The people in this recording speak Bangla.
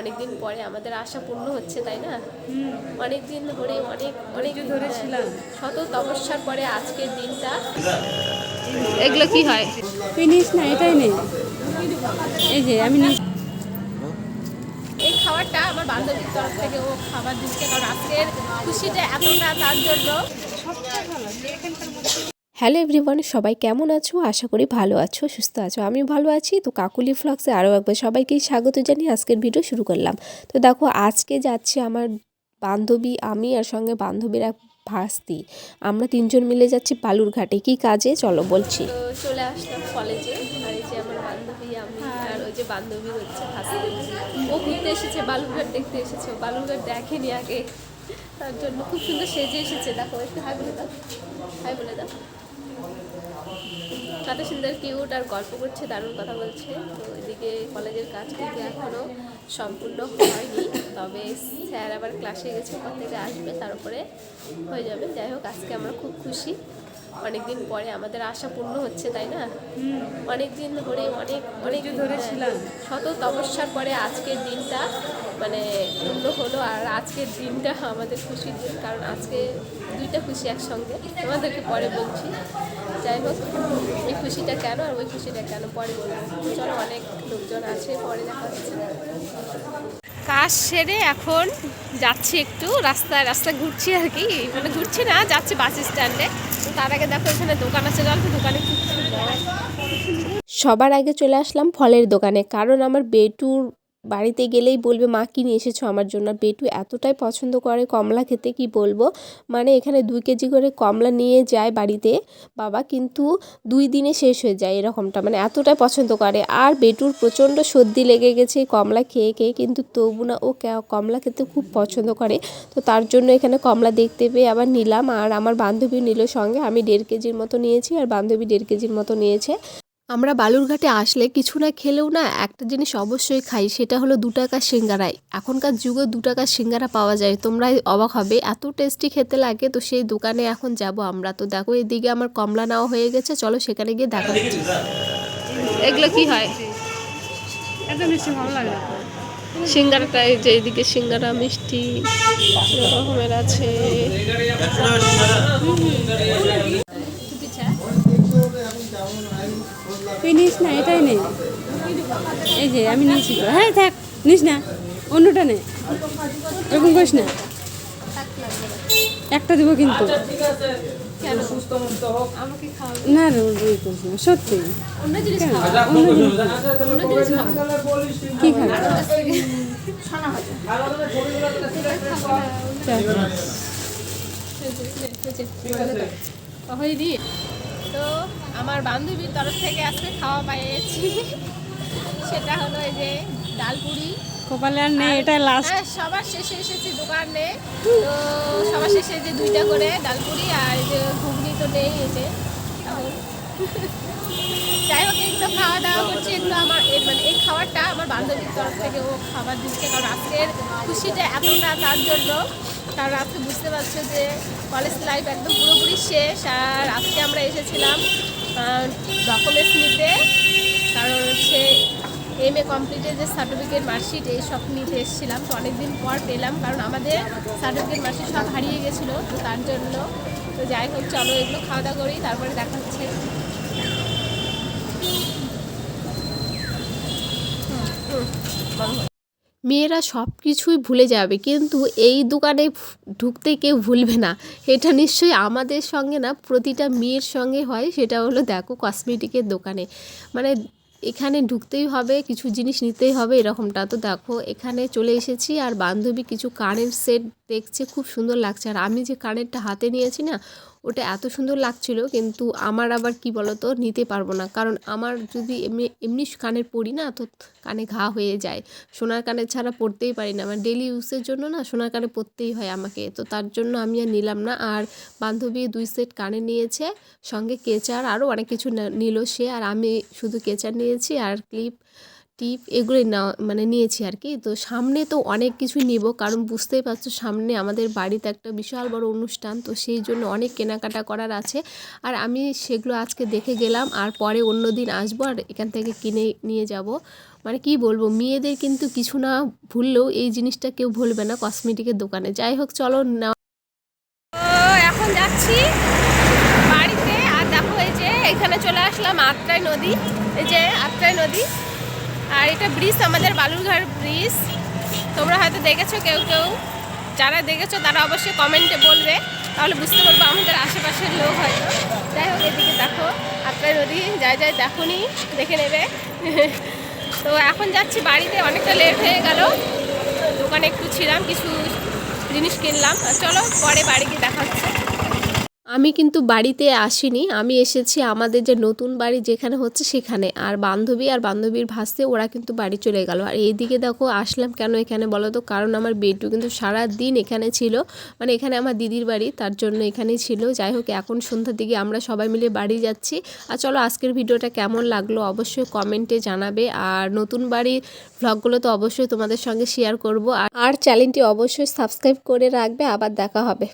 অনেকদিন পরে আমাদের আশা পূর্ণ হচ্ছে তাই না? অনেক দিন ধরে অনেক অনেক ধরে ছিলাম। শত তপস্যার পরে আজকের দিনটা। এগুলো কি হয়? তুই নিস না এটাই নেই। এই যে আমি এই খাবারটা আমার বান্ধবীর তরফ থেকে ও খাবার দিচ্ছে। কারণ আজকের খুশিটা এতটা তার জন্য। হ্যালো এভরিওয়ান, সবাই কেমন আছো? আশা করি ভালো আছো, সুস্থ আছো। আমি ভালো আছি। তো কাকুলি ফ্লক্সে আরও একবার সবাইকেই স্বাগত জানিয়ে আজকের ভিডিও শুরু করলাম। তো দেখো, আজকে যাচ্ছে আমার বান্ধবী, আমি আর সঙ্গে বান্ধবীর এক ভাস্তি। আমরা তিনজন মিলে যাচ্ছি বালুরঘাটে। কি কাজে? চলো বলছি। চলে আসলাম কলেজে আমার বান্ধবী আর ওই যে বান্ধবী হচ্ছে ও ঘুরতে এসেছে, বালুরঘাট দেখতে এসেছে। বালুরঘাট দেখেনি আগে। তার জন্য খুব সুন্দর সেজে এসেছে। দেখো, একটু হাই বলে দাও। হাই বলে দাও। কত সুন্দর কিউট আর গল্প করছে, দারুণ কথা বলছে। তো এদিকে কলেজের কাজ কিন্তু এখনও সম্পূর্ণ হয়নি। তবে স্যার আবার ক্লাসে গেছে ওখান থেকে আসবে, তার উপরে হয়ে যাবে। যাই হোক, আজকে আমরা খুব খুশি। অনেকদিন পরে আমাদের আশা পূর্ণ হচ্ছে তাই না? অনেক দিন ধরে অনেক অনেক দিন ধরে ছিলাম। শত তপস্যার পরে আজকের দিনটা মানে পূর্ণ হলো আর আজকের দিনটা আমাদের খুশির দিন কারণ আজকে দুইটা খুশি একসঙ্গে। তোমাদেরকে পরে বলছি। যাই হোক এই খুশিটা কেন আর ওই খুশিটা কেন পরে বলব। চলো অনেক লোকজন আছে পরে দেখা হচ্ছে। কাজ সেরে এখন যাচ্ছি একটু রাস্তায় রাস্তায় ঘুরছি আর কি। মানে ঘুরছি না, যাচ্ছি বাস স্ট্যান্ডে। তার আগে দেখো এখানে দোকান আছে জল দোকানে সবার আগে চলে আসলাম ফলের দোকানে, কারণ আমার বেটুর বাড়িতে গেলেই বলবে, মা, কি নিয়ে এসেছ আমার জন্য? বেটু এতটাই পছন্দ করে কমলা খেতে, কি বলব? মানে এখানে দুই কেজি করে কমলা নিয়ে যায় বাড়িতে বাবা, কিন্তু দুই দিনে শেষ হয়ে যায় এরকমটা। মানে এতটাই পছন্দ করে। আর বেটুর প্রচণ্ড সর্দি লেগে গেছে কমলা খেয়ে খেয়ে, কিন্তু তবু না ও কমলা খেতে খুব পছন্দ করে। তো তার জন্য এখানে কমলা দেখতে পেয়ে আবার নিলাম। আর আমার বান্ধবী নিল সঙ্গে। আমি দেড় কেজির মতো নিয়েছি, আর বান্ধবী দেড় কেজির মতো নিয়েছে। আমরা বালুরঘাটে আসলে কিছু না খেলেও না একটা জিনিস অবশ্যই খাই সেটা হলো দু টাকার সিঙ্গারাই এখনকার যুগে দু টাকার সিঙ্গারা পাওয়া যায় তোমরাই অবাক হবে। এত টেস্টি খেতে লাগে তো সেই দোকানে এখন যাব আমরা। তো দেখো এদিকে আমার কমলা নেওয়া হয়ে গেছে চলো সেখানে গিয়ে দেখা হচ্ছে। এগুলো কি হয়? এত মিষ্টি ভালো লাগে না। সিঙ্গারাটা এই যে এদিকে সিঙ্গারা মিষ্টি রকমের আছে। তুই নিস না এটাই নেই। এই যে আমি নিয়েছি তো। হ্যাঁ থাক নিস না অন্যটা নে। এরকম করিস না। একটা দেবো কিন্তু। আমাকে না রে ওই করিস না সত্যি। জিনিস খাওয়া কি খাবি? তো আমার বান্ধবীর তরফ থেকে আজকে খাওয়া পাইয়েছি। সেটা হলো এই যে ডালপুরি কপালে আর নেই এটা লাস্ট হ্যাঁ সবার শেষে এসেছি দোকানে। তো সবার শেষে যে দুইটা করে ডালপুরি আর যে ঘুগনি তো নেই এখন যাই হোক এগুলো খাওয়া দাওয়া করছি এগুলো আমার মানে এই খাবারটা আমার বান্ধবীর তরফ থেকে ও খাবার দিচ্ছে কারণ আজকের খুশিটা এতটা তার জন্য। কারণ আজকে বুঝতে পারছ যে কলেজ লাইফ একদম পুরোপুরি শেষ আর আজকে আমরা এসেছিলাম ডকুমেন্টস নিতে, কারণ হচ্ছে এম এ কমপ্লিটের যে সার্টিফিকেট মার্কশিট এই সব নিতে এসেছিলাম। তো অনেকদিন পর পেলাম, কারণ আমাদের সার্টিফিকেট মার্কশিট সব হারিয়ে গেছিল, তো তার জন্য তো যাই হোক, চলো এগুলো খাওয়া দাওয়া করি, তারপরে দেখা হচ্ছে। মেয়েরা সব কিছুই ভুলে যাবে। কিন্তু এই দোকানে ঢুকতে কেউ ভুলবে না। এটা নিশ্চয়ই আমাদের সঙ্গে না, প্রতিটা মেয়ের সঙ্গে হয়। সেটা হলো দেখো কসমেটিকের দোকানে। মানে এখানে ঢুকতেই হবে, কিছু জিনিস নিতেই হবে এরকমটা। তো দেখো এখানে চলে এসেছি আর বান্ধবী কিছু কানের সেট দেখছে, খুব সুন্দর লাগছে। আর আমি যে কানেরটা হাতে নিয়েছি না ওটা এত সুন্দর লাগছিল, কিন্তু আমার আবার কি বলতো, নিতে পারব না। কারণ আমার যদি এমনি এমনি কানের পরি না, তো কানে ঘা হয়ে যায়। সোনার কানের ছাড়া পরতেই পারি না। আমার ডেলি ইউজের জন্য না, সোনার কানে পরতেই হয় আমাকে। তো তার জন্য আমি আর নিলাম না। আর বান্ধবী দুই সেট কানে নিয়েছে, সঙ্গে কেচার আরও অনেক কিছু নিল সে। আর আমি শুধু কেচার নিয়েছি, আর ক্লিপ টিপ এগুলোই না মানে নিয়েছি আর কি। তো সামনে তো অনেক কিছুই নিব, কারণ বুঝতেই পারছ সামনে আমাদের বাড়িতে একটা বিশাল বড় অনুষ্ঠান, তো সেই জন্য অনেক কেনাকাটা করার আছে। আর আমি সেগুলো আজকে দেখে গেলাম, আর পরে অন্য দিন আসব আর এখান থেকে কিনে নিয়ে যাব। মানে কি বলব, মেয়েদের কিন্তু কিছু না ভুললেও এই জিনিসটা কেউ ভুলবে না কসমেটিকের দোকানে। যাই হোক, চলো না এখন যাচ্ছি বাড়িতে, আর দেখো এই যে এখানে চলে আসলাম আত্রাই নদী। এই যে আত্রাই নদী। আর এটা ব্রিজ, আমাদের বালুরঘাট ব্রিজ। তোমরা হয়তো দেখেছ কেউ কেউ। যারা দেখেছ তারা অবশ্যই কমেন্টে বলবে। তাহলে বুঝতে পারব আমাদের আশেপাশের লোক হয়তো। যাই হোক, এদিকে দেখো, আপনার নদী যাই যাই দেখুনি, দেখে নেবে। তো এখন যাচ্ছি বাড়িতে, অনেকটা লেট হয়ে গেল। দোকানে একটু ছিলাম, কিছু জিনিস কিনলাম। চলো, পরে বাড়ি গিয়ে দেখা হচ্ছে। আমি কিন্তু বাড়িতে আসিনি। আমি এসেছি আমাদের যে নতুন বাড়ি যেখানে হচ্ছে সেখানে। আর বান্ধবী আর বান্ধবীর ভাসতে ওরা কিন্তু বাড়ি চলে গেল। আর এইদিকে দেখো আসলাম কেন এখানে বলো তো? কারণ আমার বেটু কিন্তু সারা দিন এখানে ছিল। মানে এখানে আমার দিদির বাড়ি, তার জন্য এখানেই ছিল। যাই হোক, এখন সন্ধ্যার দিকে আমরা সবাই মিলে বাড়ি যাচ্ছি। আর চলো আজকের ভিডিওটা কেমন লাগল অবশ্যই কমেন্টে জানাবে। আর নতুন বাড়ি ভ্লগগুলো তো অবশ্যই তোমাদের সঙ্গে শেয়ার করব। আর চ্যানেলটি অবশ্যই সাবস্ক্রাইব করে রাখবে। আবার দেখা হবে।